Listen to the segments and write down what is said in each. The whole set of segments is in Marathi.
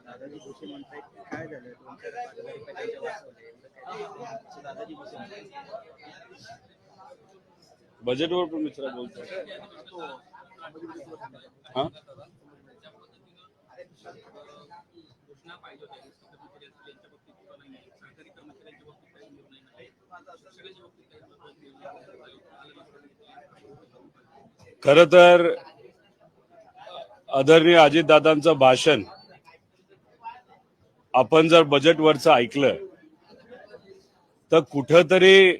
दादाजी भुसे म्हणतायत काय झालं दादाजी भुसे बजेटवर पण मित्र बोलतो हा घोषणा पाहिजे होत्या कर्मचारी असतील यांच्या बाबतीत किंवा नाही सरकारी कर्मचाऱ्यांच्या बाबतीत काही निर्णय नाही सगळ्यांच्या बाबतीत काही खर तर आदरणीय अजितदादांचं भाषण आपण जर बजेटवरचं ऐकलं तर कुठंतरी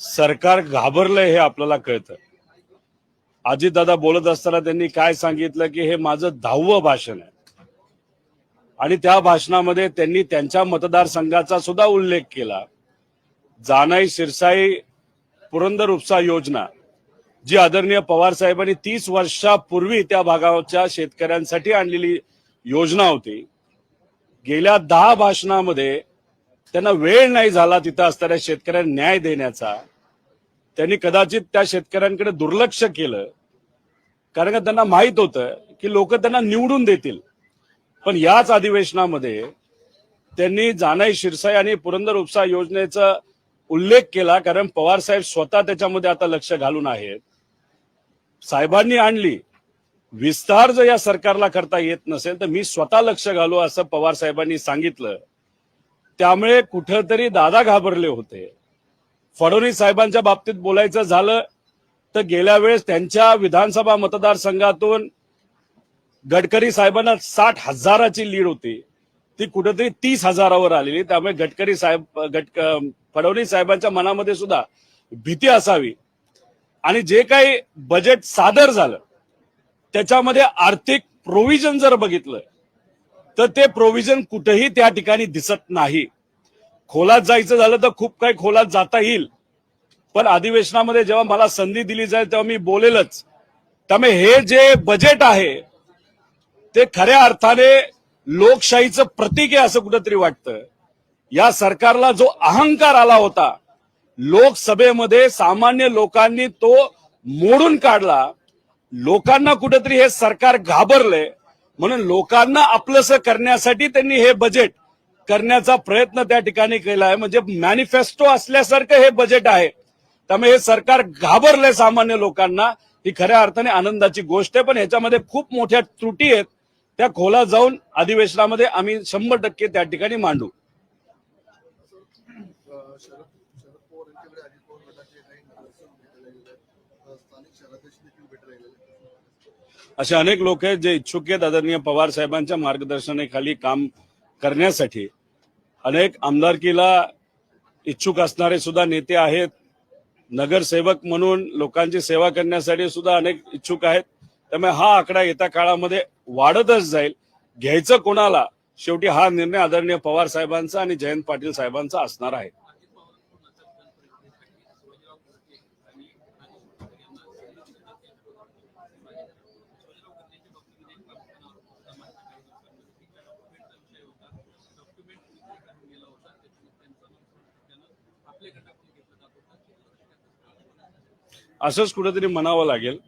सरकार घाबरलंय हे आपल्याला कळतं. अजितदादा बोलत असताना त्यांनी काय सांगितलं की हे माझं दहावं भाषण आहे. आणि त्या भाषणामध्ये त्यांनी त्यांच्या मतदारसंघाचा सुद्धा उल्लेख केला. जानाई शिरसाई पुरंदर उपसा योजना जी आदरणीय पवार साहेबांनी तीस वर्षापूर्वी त्या भागाच्या शेतकऱ्यांसाठी आणलेली योजना होती. गेल्या दहा भाषणामध्ये त्यांना वेळ नाही झाला तिथं असणाऱ्या शेतकऱ्यांना न्याय देण्याचा. त्यांनी कदाचित त्या शेतकऱ्यांकडे दुर्लक्ष केलं. कारण का त्यांना माहीत होतं की लोक त्यांना निवडून देतील. पण याच अधिवेशनामध्ये त्यांनी जानाई शिरसाई आणि पुरंदर उपसा योजनेचं उल्लेख केला कारण पवार साहेब स्वतः त्याच्यामध्ये आता लक्ष घालून आहेत. साहेबांनी आणली. विस्तार जर या सरकारला करता येत नसेल तर मी स्वतः लक्ष घालू असं पवार साहेबांनी सांगितलं. त्यामुळे कुठंतरी दादा घाबरले होते. फडणवीस साहेबांच्या बाबतीत बोलायचं झालं तर गेल्या वेळेस त्यांच्या विधानसभा मतदारसंघातून गडकरी साहेबांना साठ हजाराची लीड होती. ती कुठेतरी तीस हजारावर आलेली. त्यामुळे गडकरी साहेब गट फडणवीस साहेबांच्या मनामध्ये सुद्धा भीती असावी. आणि जे काही बजेट सादर झालं त्याच्यामध्ये आर्थिक प्रोव्हिजन जर बघितलं तर ते प्रोव्हिजन कुठेही त्या ठिकाणी दिसत नाही. खोलात जायचं झालं तर खूप काही खोलात जाता येईल. पण अधिवेशनामध्ये जेव्हा मला संधी दिली जाईल तेव्हा मी बोलेलच. त्यामुळे हे जे बजेट आहे ते खऱ्या अर्थाने लोकशाहीचं प्रतीक आहे असं कुठंतरी वाटतं. या सरकारला जो अहंकार आला होता लोकसभेमध्ये सामान्य लोकांनी तो मोडून काढला. लोकांना कुठेतरी हे सरकार घाबरले म्हणून लोकांना आपलंसं करण्यासाठी त्यांनी हे बजेट करण्याचा प्रयत्न त्या ठिकाणी केला आहे. म्हणजे मॅनिफेस्टो असल्यासारखं हे बजेट आहे. त्यामुळे हे सरकार घाबरलंय सामान्य लोकांना. ही खऱ्या अर्थाने आनंदाची गोष्ट आहे. पण ह्याच्यामध्ये खूप मोठ्या त्रुटी आहेत. त्या खोला जाऊन अधिवेशनामध्ये आम्ही शंभर टक्के त्या ठिकाणी मांडू. असे अनेक लोक आहेत जे इच्छुक आहेत आदरणीय पवार साहेबांच्या मार्गदर्शनाखाली काम करण्यासाठी. अनेक आमदारकीला इच्छुक असणारे सुद्धा नेते आहेत. नगरसेवक म्हणून लोकांची सेवा करण्यासाठी सुद्धा अनेक इच्छुक आहेत. त्यामुळे हा आकडा येत्या काळामध्ये वाढतच जाईल. घ्यायचं कोणाला? शेवटी हा निर्णय आदरणीय पवार साहेबांचा आणि जयंत पाटील साहेबांचा असणार आहे. असंच कुठेतरी म्हणावं लागेल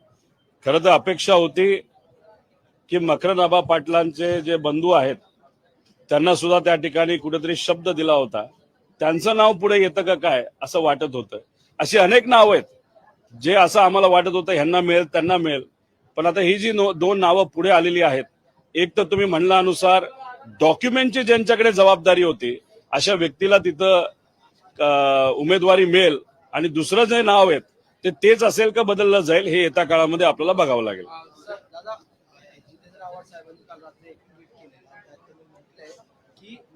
खरं तर अपेक्षा होती की मकरनाबा पाटलांचे जे बंधू आहेत त्यांना सुद्धा त्या ठिकाणी कुठेतरी शब्द दिला होता. त्यांचं नाव पुढे येतं का काय असं वाटत होतं. अशी अनेक नाव आहेत. जे असं आम्हाला वाटत होतं ह्यांना मिळेल त्यांना मिळेल. पण आता ही जी नो- दोन नावं पुढे आलेली आहेत एक तर तुम्ही म्हणल्यानुसार डॉक्युमेंटची ज्यांच्याकडे जबाबदारी होती अशा व्यक्तीला तिथं उमेदवारी मिळेल. आणि दुसरं जे नाव आहे ते तेच असेल का बदललं जाईल हे येत्या काळामध्ये आपल्याला बघावं लागेल.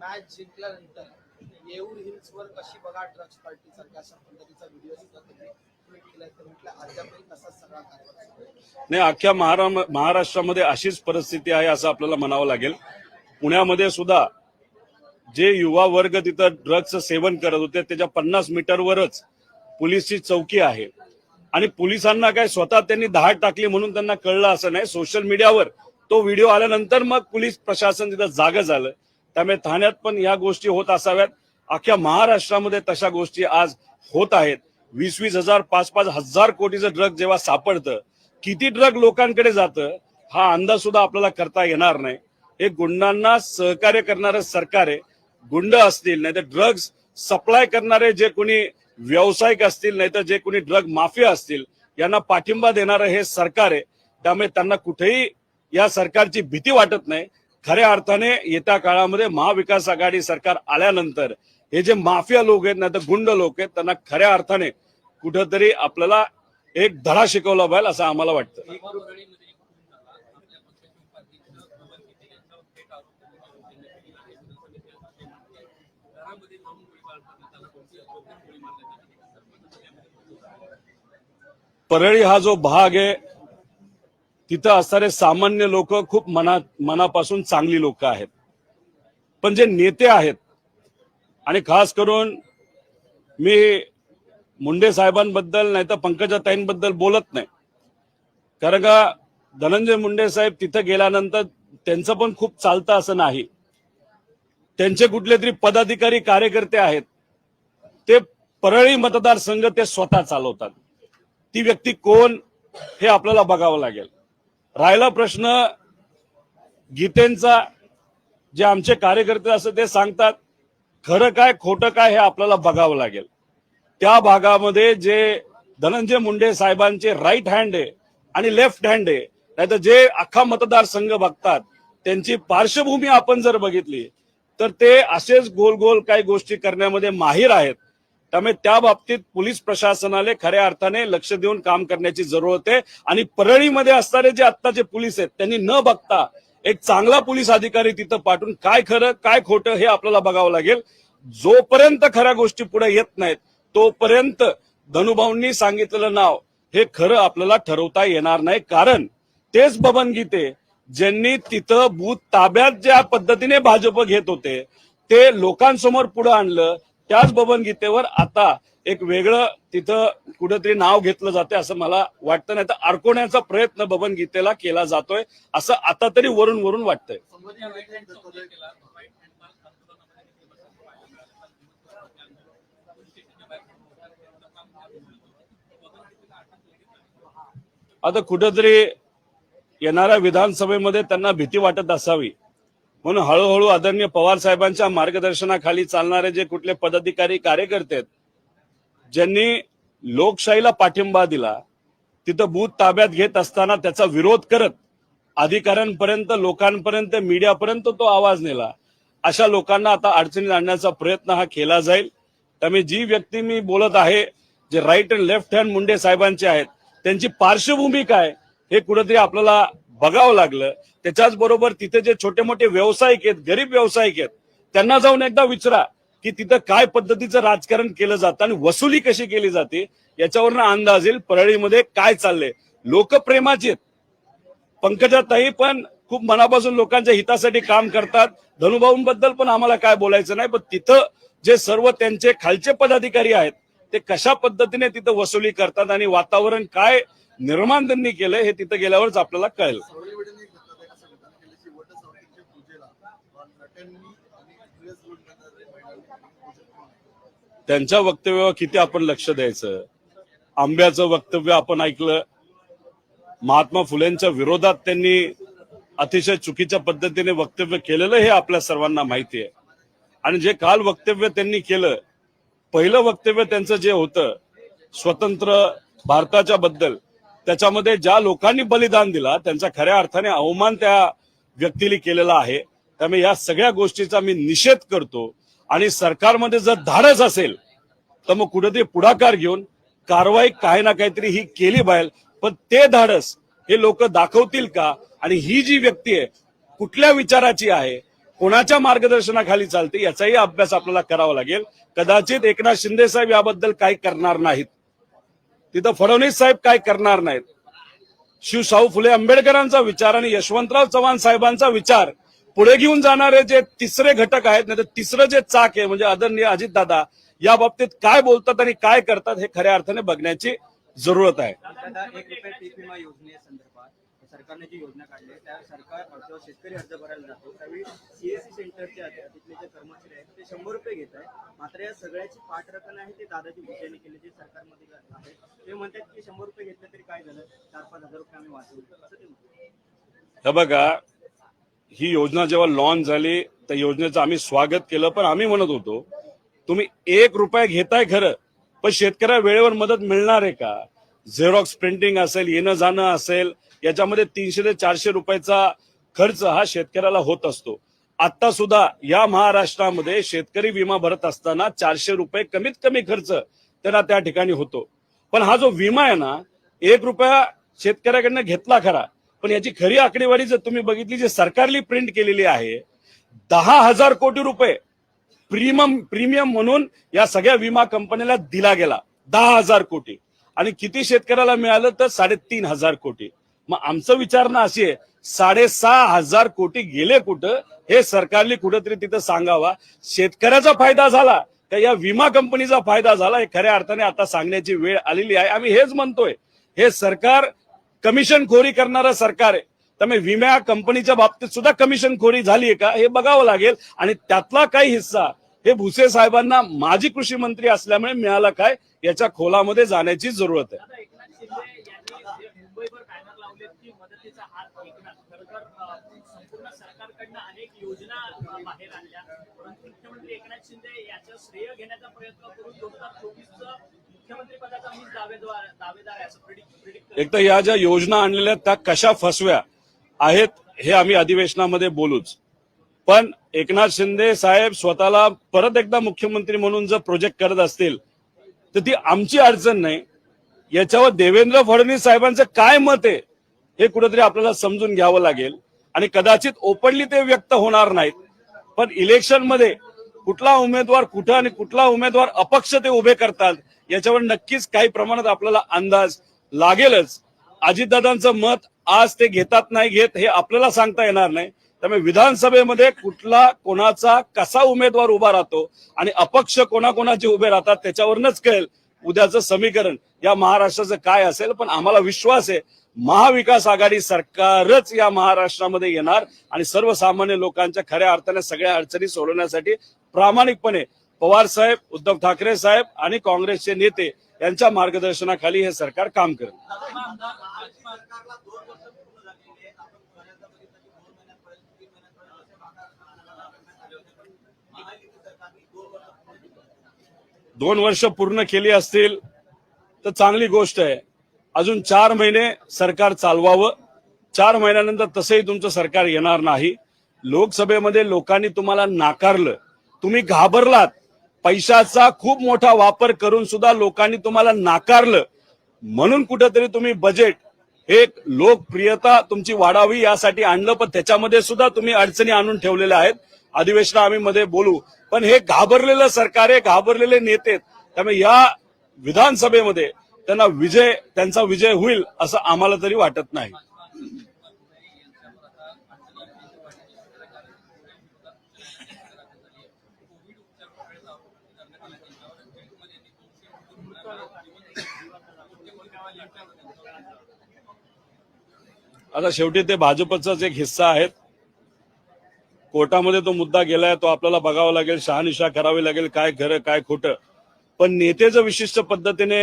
मॅच जिंकल्यानंतर येऊर हिल्स वर कशी बघा ड्रग्स पार्टी सारख्या अशा पद्धतीचा व्हिडिओ सुद्धा. नाही अख्ख्या महारा महाराष्ट्रामध्ये अशीच परिस्थिती आहे असं आपल्याला म्हणावं लागेल. पुण्यामध्ये सुद्धा जे युवा वर्ग तिथं ड्रग्जचं सेवन करत होते त्याच्या पन्नास मीटरवरच पोलीसची चौकी आहे. आणि पोलिसांना काय स्वतः त्यांनी धाड टाकली म्हणून त्यांना कळलं असं नाही. सोशल मीडियावर तो व्हिडिओ आल्यानंतर मग पोलीस प्रशासन तिथं जागं झालं. त्यामुळे ठाण्यात पण या गोष्टी होत असाव्यात. अख्ख्या महाराष्ट्रामध्ये तशा गोष्टी आज होत आहेत. वीस वीस हजार पाच पाच हजार कोटीचं ड्रग जेव्हा सापडतं किती ड्रग लोकांकडे जातं हा अंदाज सुद्धा आपल्याला करता येणार नाही. हे गुंडांना सहकार्य करणारं सरकार आहे. गुंड असतील नाही तर ड्रग्ज सप्लाय करणारे जे कोणी व्यावसायिक असतील नाहीतर जे कोणी ड्रग माफिया असतील यांना पाठिंबा देणारं हे सरकार आहे. त्यामुळे त्यांना कुठेही या सरकारची भीती वाटत नाही. खऱ्या अर्थाने येत्या काळामध्ये महाविकास आघाडी सरकार आल्यानंतर हे जे माफिया लोक आहेत नाहीतर गुंड लोक आहेत त्यांना खऱ्या अर्थाने कुठंतरी आपल्याला एक धडा शिकवला पाहिजे असं आम्हाला वाटतं परळीमध्ये एक खून झाला आपल्या पक्षाचे उपाध्यक्ष बबन गीते यांच्यावर थेट आरोप त्यांनी केलेला आहे विधानसभेचे अध्यक्ष म्हणते. घरामध्ये जाऊन गोळीबार करण्यात आला कोणती कोणत्या गोळी मारण्यात आली सरपंच त्यामध्ये परळी हा जो भाग आहे तिथं असणारे सामान्य लोक खूप मना मनापासून चांगली लोक आहेत. पण जे नेते आहेत आणि खास करून मी मुंडे साहेबांबद्दल नाही तर पंकजाताईंबद्दल बोलत नाही. कारण का धनंजय मुंडे साहेब तिथं गेल्यानंतर त्यांचं पण खूप चालतं असं नाही. त्यांचे कुठले तरी पदाधिकारी कार्यकर्ते आहेत. ते परळी मतदारसंघ ते स्वतः चालवतात. ती व्यक्ती कोण हे आपल्याला बघावं लागेल. राहिला प्रश्न गीतेंचा जे आमचे कार्यकर्ते असं ते सांगतात खरं काय खोटं काय हे आपल्याला बघावं लागेल. त्या भागामध्ये जे धनंजय मुंडे साहेबांचे राईट हँड आहे आणि लेफ्ट हँड आहे नाहीतर जे अख्खा मतदारसंघ बघतात त्यांची पार्श्वभूमी आपण जर बघितली तर ते असेच गोल गोल काही गोष्टी करण्यामध्ये माहीर आहेत. त्यामुळे त्या बाबतीत पोलीस प्रशासनाने खऱ्या अर्थाने लक्ष देऊन काम करण्याची जरूरत आहे. आणि परळीमध्ये असणारे जे आत्ताचे पोलीस आहेत त्यांनी न बघता एक चांगला पोलीस अधिकारी तिथं पाठवून काय खरं काय खोटं हे आपल्याला बघावं लागेल. जोपर्यंत खऱ्या गोष्टी पुढे येत नाहीत तोपर्यंत धनुभाऊंनी सांगितलेलं नाव हे खरं आपल्याला ठरवता येणार नाही. कारण तेच बबन गीते ज्यांनी तिथं बूथ ताब्यात ज्या पद्धतीने भाजप घेत होते ते लोकांसमोर पुढे आणलं त्याच बबन गीतेवर आता एक वेगळं तिथं कुठेतरी नाव घेतलं जाते असं मला वाटतं नाही तर अडकवण्याचा प्रयत्न बबन गीतेला केला जातोय असं आता तरी वरून वरून वाटतंय. आता कुठेतरी येणाऱ्या विधानसभेमध्ये त्यांना भीती वाटत असावी. म्हणून हळूहळू आदरणीय पवार साहेबांच्या मार्गदर्शनाखाली चालणारे जे कुठले पदाधिकारी कार्यकर्ते आहेत ज्यांनी लोकशाहीला पाठिंबा दिला तिथं बूथ ताब्यात घेत असताना त्याचा विरोध करत अधिकाऱ्यांपर्यंत लोकांपर्यंत मीडियापर्यंत तो आवाज नेला. अशा लोकांना आता अडचणीत आणण्याचा प्रयत्न हा केला जाईल. त्यामुळे जी व्यक्ती मी बोलत आहे जे right and left hand Munde साहेबांचे आहेत त्यांची पार्श्वभूमी काय हे कुठेतरी आपल्याला बघावं लागलं. त्याच्याच बरोबर तिथे जे छोटे मोठे व्यावसायिक आहेत गरीब व्यावसायिक आहेत त्यांना जाऊन एकदा विचारा की तिथं काय पद्धतीचं राजकारण केलं जातं आणि वसुली कशी केली जाते याच्यावरनं अंदाज येईल परळीमध्ये काय चाललंय. लोकप्रेमाचे आहेत. पंकजाताई पण खूप मनापासून लोकांच्या हितासाठी काम करतात. धनुभाऊंबद्दल पण आम्हाला काय बोलायचं नाही पण तिथं जे सर्व त्यांचे खालचे पदाधिकारी आहेत ते कशा पद्धतीने तिथं वसुली करतात आणि वातावरण काय निर्माण त्यांनी केलंय हे तिथं गेल्यावरच आपल्याला कळेल. केले केलं. त्यांच्या वक्तव्यावर किती आपण लक्ष द्यायचं? आंब्याचं वक्तव्य आपण ऐकलं. महात्मा फुलेंच्या विरोधात त्यांनी अतिशय चुकीच्या पद्धतीने वक्तव्य केलेलं हे आपल्या सर्वांना माहिती आहे. आणि जे काल वक्तव्य त्यांनी केलं पहिलं वक्तव्य त्यांचं जे होतं स्वतंत्र भारताच्या बद्दल त्याच्यामध्ये ज्या लोकांनी बलिदान दिला त्यांचा खऱ्या अर्थाने अवमान त्या व्यक्तीने केलेला आहे. त्यामुळे या सगळ्या गोष्टीचा मी निषेध करतो. आणि सरकारमध्ये जर धाडस असेल तर मग कुठेतरी पुढाकार घेऊन कारवाई काही ना काहीतरी ही केली पाहिजे. पण ते धाडस हे लोक दाखवतील का? आणि ही जी व्यक्ती आहे कुठल्या विचाराची आहे? कोणाच्या मार्गदर्शनाखाली चालते? याचाही अभ्यास आपल्याला करावा लागेल. कदाचित एकनाथ शिंदे साहेब याबद्दल काही करणार नाहीत. तिथं फडणवीस साहेब काय करणार नाहीत? शिवशाहू फुले आंबेडकरांचा विचार आणि यशवंतराव चव्हाण साहेबांचा विचार पुढे घेऊन जाणारे जे तिसरे घटक आहेत नाही तर तिसरं जे चाक आहे म्हणजे आदरणीय अजितदादा या बाबतीत काय बोलतात आणि काय करतात हे खऱ्या अर्थाने बघण्याची जरूरत आहे. सरकारने जी योजना काढली आहे त्या सरकार जेव्हा शेतकरी अर्ज भरायला जातो त्यावेळी सीएससी सेंटरचे तिथले जे कर्मचारी आहेत ते शंभर रुपये घेत आहेत. मात्र या सगळ्याची पाठराखण आहे ते दादाजी भुसेने केले जे सरकारमध्ये आहे. ते म्हणतात की शंभर रुपये घेतले तरी काय झालं? चार पाच हजार रुपये आम्ही वाचवले असं ते म्हणतात. हे बघा ही योजना जेव्हा लॉन्च झाली त्या योजनेचं आम्ही स्वागत केलं पण आम्ही म्हणत होतो तुम्ही एक रुपया घेताय खरं पण शेतकऱ्या वेळेवर मदत मिळणार आहे का? झेरॉक्स प्रिंटिंग असेल येणं जाणं असेल याच्यामध्ये तीनशे ते चारशे रुपयाचा खर्च हा शेतकऱ्याला होत असतो. आता सुद्धा या महाराष्ट्रामध्ये शेतकरी विमा भरत असताना चारशे रुपये कमीत कमी खर्च त्यांना त्या ठिकाणी होतो. पण हा जो विमा आहे ना एक रुपया शेतकऱ्याकडनं घेतला खरा पण याची खरी आकडेवारी जर तुम्ही बघितली जी सरकारली प्रिंट केलेली आहे दहा हजार कोटी रुपये प्रीमियम प्रीमियम म्हणून या सगळ्या विमा कंपन्याला दिला गेला दहा हजार कोटी. आणि किती शेतकऱ्याला मिळालं तर साडेतीन हजार कोटी. मग आमचं विचारणं अशी आहे साडेसहा हजार कोटी गेले कुठं हे सरकारने कुठंतरी तिथं सांगावा. शेतकऱ्याचा फायदा झाला का या विमा कंपनीचा फायदा झाला हे खऱ्या अर्थाने आता सांगण्याची वेळ आलेली आहे. आम्ही हेच म्हणतोय हे सरकार कमिशन खोरी करणारं सरकार आहे. त्यामुळे विमा कंपनीच्या बाबतीत सुद्धा कमिशन खोरी झाली आहे का हे बघावं लागेल. आणि त्यातला काही हिस्सा हे भुसे साहेबांना माजी कृषी मंत्री असल्यामुळे मिळाला काय याच्या खोलामध्ये जाण्याची जरूरत आहे. एक तर या ज्या योजना आणलेल्या त्या कशा फसव्या आहेत हे आम्ही अधिवेशनामध्ये बोलूच. पण एकनाथ शिंदे साहेब स्वतःला परत एकदा मुख्यमंत्री म्हणून जर प्रोजेक्ट करत असतील तर ती आमची अडचण नाही. याच्यावर देवेंद्र फडणवीस साहेबांचं काय मत आहे हे कुठेतरी आपल्याला समजून घ्यावं लागेल. आणि कदाचित ओपनली ते व्यक्त होणार नाहीत. पण इलेक्शनमध्ये कुठला उमेदवार कुठं आणि कुठला उमेदवार अपक्ष ते उभे करतात याच्यावर नक्कीच काही प्रमाणात आपल्याला अंदाज लागेलच. अजितदादांचं मत आज ते घेतात नाही घेत हे आपल्याला सांगता येणार नाही. त्यामुळे विधानसभेमध्ये कुठला कोणाचा कसा उमेदवार उभा राहतो आणि अपक्ष कोणाकोणाचे उभे राहतात त्याच्यावरूनच कळेल उद्याचं समीकरण या महाराष्ट्राचं काय असेल. पण आम्हाला विश्वास आहे महाविकास आघाडी सरकारच या महाराष्ट्रामध्ये येणार आणि सर्वसामान्य लोकांच्या खऱ्या अर्थाने सगळ्या अडचणी सोडवण्यासाठी प्रामाणिकपणे पवार साहेब उद्धव ठाकरे साहेब आणि काँग्रेसचे नेते यांच्या मार्गदर्शनाखाली हे सरकार काम करेल सरकारला दोन वर्ष पूर्ण झालेली आहेत आपण बऱ्याचदा बघितलं की दोन महिन्यापर्यंत तीन महिन्यापर्यंत असे भागात आणायला करण्यात आले होते पण महायुती सरकारने दोन वर्ष पूर्ण केली. दोन वर्ष पूर्ण केली असतील तर चांगली गोष्ट आहे. अजून चार महिने सरकार चालवावं. चार महिन्यानंतर तसंही तुमचं सरकार येणार नाही. लोकसभेमध्ये लोकांनी तुम्हाला नाकारलं. तुम्ही घाबरलात. पैशाचा खूप मोठा वापर करून सुद्धा लोकांनी तुम्हाला नाकारलं. म्हणून कुठेतरी तुम्ही बजेट एक लोकप्रियता तुमची वाढावी यासाठी आणलं पण त्याच्यामध्ये सुद्धा तुम्ही अडचणी आणून ठेवलेल्या आहेत. अधिवेशन आम्ही मध्ये बोलू. पण हे घाबरलेलं सरकार आहे घाबरलेले नेते आहेत. त्यामुळे या विधानसभेमध्ये त्यांना विजय त्यांचा विजय होईल असं आम्हाला तरी वाटत नाही. आता शेवटी ते भाजपचाच एक हिस्सा आहेत. कोर्टामध्ये तो मुद्दा गेलाय तो आपल्याला बघावा लागेल शहानिशा करावी लागेल काय खरं काय खोटं. पण नेते जर विशिष्ट पद्धतीने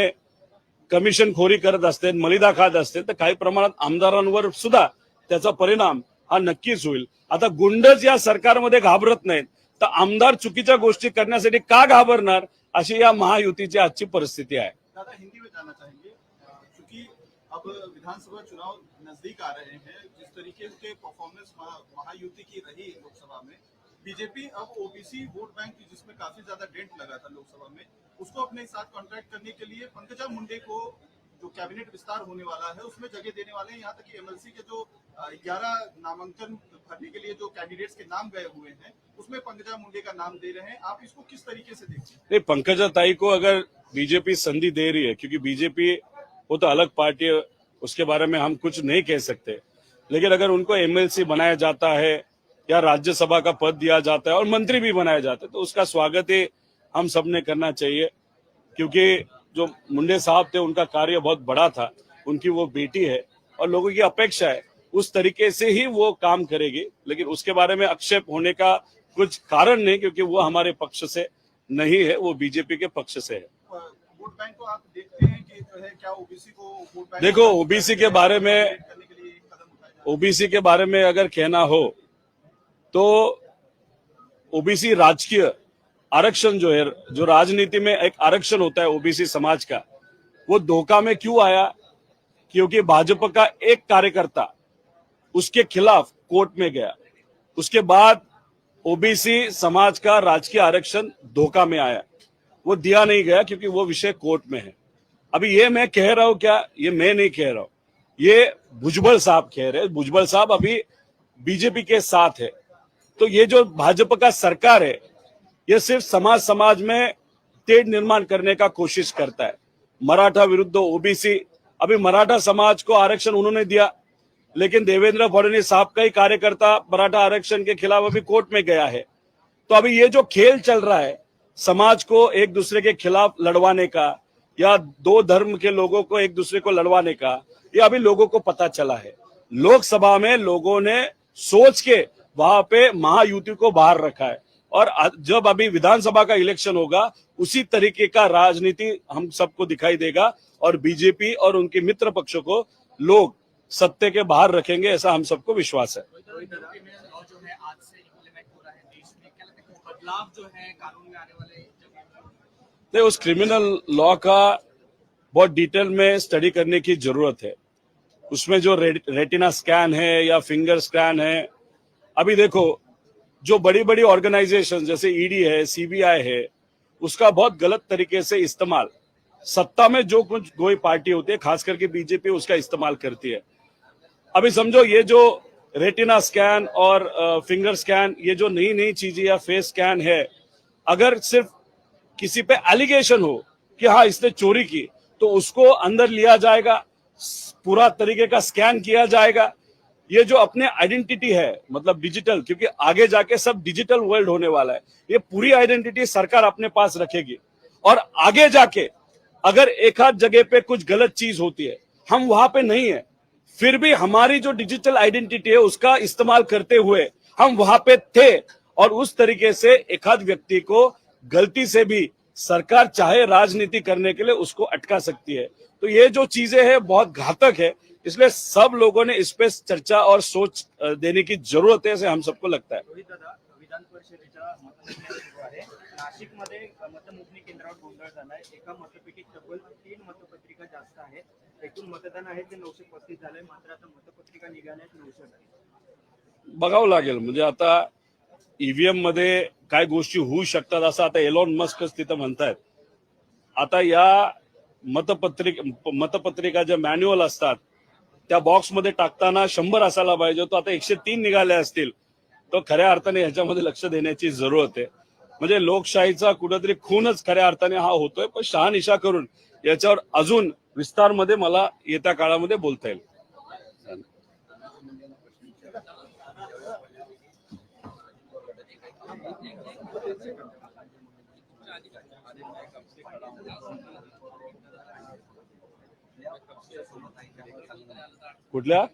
कमिशन खोरी करत असते मलिदा खात असते तर काही प्रमाणात आमदारांवर सुद्धा त्याचा परिणाम हा नक्कीच होईल. आता गुंडच या सरकारमध्ये घाबरत नाहीत. तर आमदार चुकीच्या गोष्टी करण्यासाठी का घाबरणार अशी या महायुतीची आजची परिस्थिती आहे. अब विधानसभा चुनाव नज़दीक आ रहे हैं। जिस तरीके के परफॉर्मेंस महायुति की रही लोकसभा में बीजेपी अब ओबीसी वोट बैंक की, जिसमें काफ़ी ज़्यादा डेंट लगा था लोकसभा में, उसको अपने साथ कॉन्ट्रैक्ट करने के लिए पंकजा मुंडे को जो कैबिनेट विस्तार होने वाला है, उसमें जगह देने वाले हैं। यहाँ तक कि एमएलसी के जो ग्यारह नामांकन भरने के लिए जो कैंडिडेट्स के नाम गए हुए हैं, उसमें पंकजा मुंडे का नाम दे रहे हैं। आप इसको किस तरीके से देखते हैं? पंकजा ताई को अगर बीजेपी संधि दे रही है, क्योंकि बीजेपी वो तो अलग पार्टी है, उसके बारे में हम कुछ नहीं कह सकते। लेकिन अगर उनको एमएलसी बनाया जाता है, या राज्यसभा का पद दिया जाता है, और मंत्री भी बनाया जाता है तो उसका स्वागत ही हम सबने करना चाहिए। क्योंकि जो मुंडे साहब थे, उनका कार्य बहुत बड़ा था, उनकी वो बेटी है, और लोगों की अपेक्षा है, उस तरीके से ही वो काम करेगी। लेकिन उसके बारे में आक्षेप होने का कुछ कारण नहीं, क्योंकि वो हमारे पक्ष से नहीं है, वो बीजेपी के पक्ष से है। वोट बैंक को आप देखते हैं जो है क्या ओबीसी को वोट देखो, OBC के बारे में- ओबीसी के बारे में अगर कहना हो तो ओबीसी राजकीय आरक्षण जो है जो राजनीति में एक आरक्षण होता है ओबीसी समाज का वो धोखा में क्यों आया? क्योंकि भाजपा का एक कार्यकर्ता उसके खिलाफ कोर्ट में गया। उसके बाद ओबीसी समाज का राजकीय आरक्षण धोखा में आया। वो दिया नहीं गया क्योंकि वो विषय कोर्ट में है। अभी ये मैं कह रहा हूँ, क्या ये मैं नहीं कह रहा हूँ। ये भुजबल साहब कह रहे भुजबल साहब अभी बीजेपी के साथ है। तो ये जो भाजपा का सरकार है, ये सिर्फ़ समाज समाज में तेज निर्माण करने का कोशिश करता है। मराठा विरुद्ध ओबीसी। अभी मराठा समाज को आरक्षण उन्होंने दिया, लेकिन देवेंद्र फडणवीस साहब का ही कार्यकर्ता मराठा आरक्षण के खिलाफ अभी कोर्ट में गया है। तो अभी ये जो खेल चल रहा है, समाज को एक दूसरे के खिलाफ लड़वाने का या दो धर्म के लोगों को एक दूसरे को लड़वाने का, ये अभी लोगों को पता चला है। लोकसभा में लोगों ने सोच के वहाँ पे महायुति को बाहर रखा है। और जब अभी विधानसभा का इलेक्शन होगा, उसी तरीके का राजनीति हम सबको दिखाई देगा और बीजेपी और उनके मित्र पक्षों को लोग सत्ते के बाहर रखेंगे, ऐसा हम सबको विश्वास है। बदलाव जो है, कानून में आने वाले नहीं, उस क्रिमिनल लॉ का बहुत डिटेल में स्टडी करने की ज़रूरत है। उसमें जो रेटिना स्कैन है या फिंगर स्कैन है, अभी देखो, जो बड़ी बड़ी ऑर्गेनाइजेशन जैसे ईडी है सीबीआई है, उसका बहुत गलत तरीके से इस्तेमाल, सत्ता में जो कुछ कोई पार्टी होती है, खास करके बीजेपी उसका इस्तेमाल करती है। अभी समझो, ये जो रेटिना स्कैन और फिंगर स्कैन ये जो नई नई चीज़ें या फेस स्कैन है, अगर सिर्फ़ किसी पे एलिगेशन हो कि हाँ इसने चोरी की तो उसको अंदर लिया जाएगा, पूरा तरीके का स्कैन किया जाएगा। ये जो अपने आइडेंटिटी है मतलब डिजिटल क्योंकि आगे जाके सब डिजिटल वर्ल्ड होने वाला है, ये पूरी आइडेंटिटी सरकार अपने पास रखेगी। और आगे जाके अगर एक आध जगह पे कुछ गलत चीज़ होती है, हम वहाँ पे नहीं है, फिर भी हमारी जो डिजिटल आइडेंटिटी है, उसका इस्तेमाल करते हुए हम वहाँ पे थे, और उस तरीके से एक आध व्यक्ति को गलती से भी सरकार चाहे राजनीति करने के लिए उसको अटका सकती है। तो ये जो चीज़ें है बहुत घातक है। इसलिए सब लोगों ने इस पे चर्चा और सोच देने की ज़रूरत है ऐसे हम सबको लगता है। नाशिकमध्ये मतमोजणी केंद्रावर गोंधळ झालाय. एका मतपेटीत तब्बल तीन मतपत्रिका जास्त आहेत. एकूण मतदान आहे ते नऊशे पस्तीस झालंय. मात्र आता मतपत्रिका निघाल्या नऊशे बघावं लागेल. म्हणजे आता ईव्हीएममध्ये काय गोष्टी होऊ शकतात असं आता एलॉन मस्कच तिथं म्हणतायत. आता या मतपत्रिक मतपत्रिका ज्या मॅन्युअल असतात त्या बॉक्समध्ये टाकताना शंभर असायला पाहिजे. तो आता एकशे तीन निघाले असतील. तो खऱ्या अर्थाने ह्याच्यामध्ये लक्ष देण्याची जरूरत आहे. म्हणजे लोकशाहीचा कुठेतरी खूनच खऱ्या अर्थाने हा होतोय पण शहानिशा करून याच्यावर अजून विस्तारमध्ये मला येत्या काळामध्ये बोलता येईल. कुठल्या?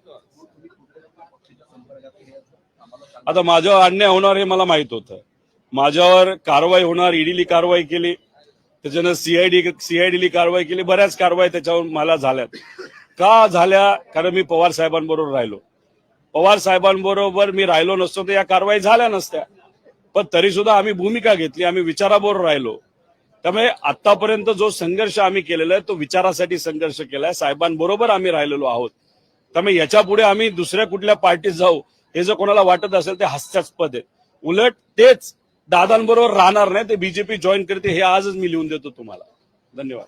आता माझ्यावर अन्याय होणार हे मला माहीत होतं. माझ्यावर कारवाई होणार ईडीली कारवाई केली त्याच्यानं सीआयडी सीआयडीली कारवाई केली बऱ्याच कारवाई त्याच्यावर मला झाल्यात. का झाल्या? कारण मी पवार साहेबांबरोबर राहिलो. पवार साहेबांबरोबर मी राहिलो नसतो तर या कारवाई झाल्या नसत्या. पण तरी सुद्धा आम्ही भूमिका घेतली आम्ही विचाराबरोबर राहिलो. त्यामुळे आतापर्यंत जो संघर्ष आम्ही केलेला आहे तो विचारासाठी संघर्ष केलाय. साहेबांबरोबर आम्ही राहिलेलो आहोत. त्यामुळे याच्यापुढे आम्ही दुसऱ्या कुठल्या पार्टीत जाऊ हे जर कोणाला वाटत असेल ते हास्यास्पद आहे. उलट तेच दादांबरोबर राहणार नाही ते बीजेपी जॉईन करते हे आजच मी लिहून देतो तुम्हाला. धन्यवाद.